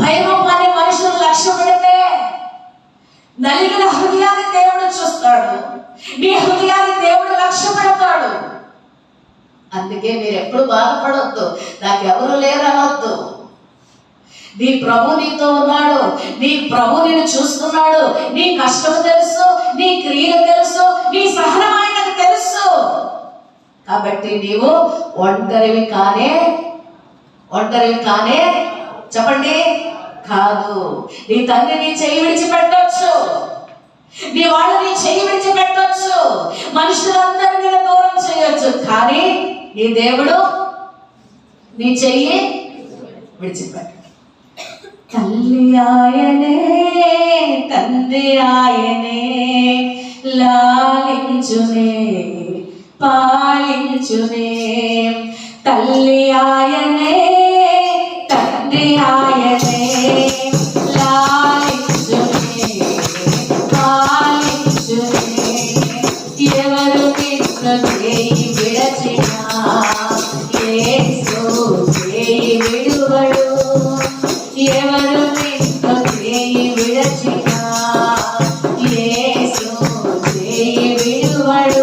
భయరూపాన్ని మనుషులు లక్ష్య పెడితే నలిగిన హృదయాన్ని దేవుడు చూస్తాడు. నీ హృదయాన్ని దేవుడు లక్ష్య పెడతాడు అందుకే మీరు ఎప్పుడు బాధపడొద్దు. నాకెవరు లేరనొద్దు. లేరు నీ ప్రభు నీతో ఉన్నాడు. నీ ప్రభు నేను చూస్తున్నాడు. నీ కష్టం తెలుసు నీ క్రియలు తెలుసు నీ సహనం ఆయనకు తెలుసు. కాబట్టి నీవు ఒంటరివి కానే ఒంటరివి కానే చెప్పండి. కాదు. నీ తండ్రి నీ చెయ్యి విడిచిపెట్టొచ్చు. నీ వాళ్ళు నీ చెయ్యి విడిచిపెట్టొచ్చు. మనుషులందరూ నేను దూరం చేయొచ్చు. కానీ నీ దేవుడు నీ చెయ్యి విడిచిపెట్ట. తల్లి ఆయనే తండ్రి ఆయనే లాలించునే పాలించునే. తల్లి ఆయనే తండ్రి ఎవరు నిన్ను చేయి విడచినా చేయి విడువడు. ఎవరు నిన్ను చేయి విడచినా చేయి విడువడు.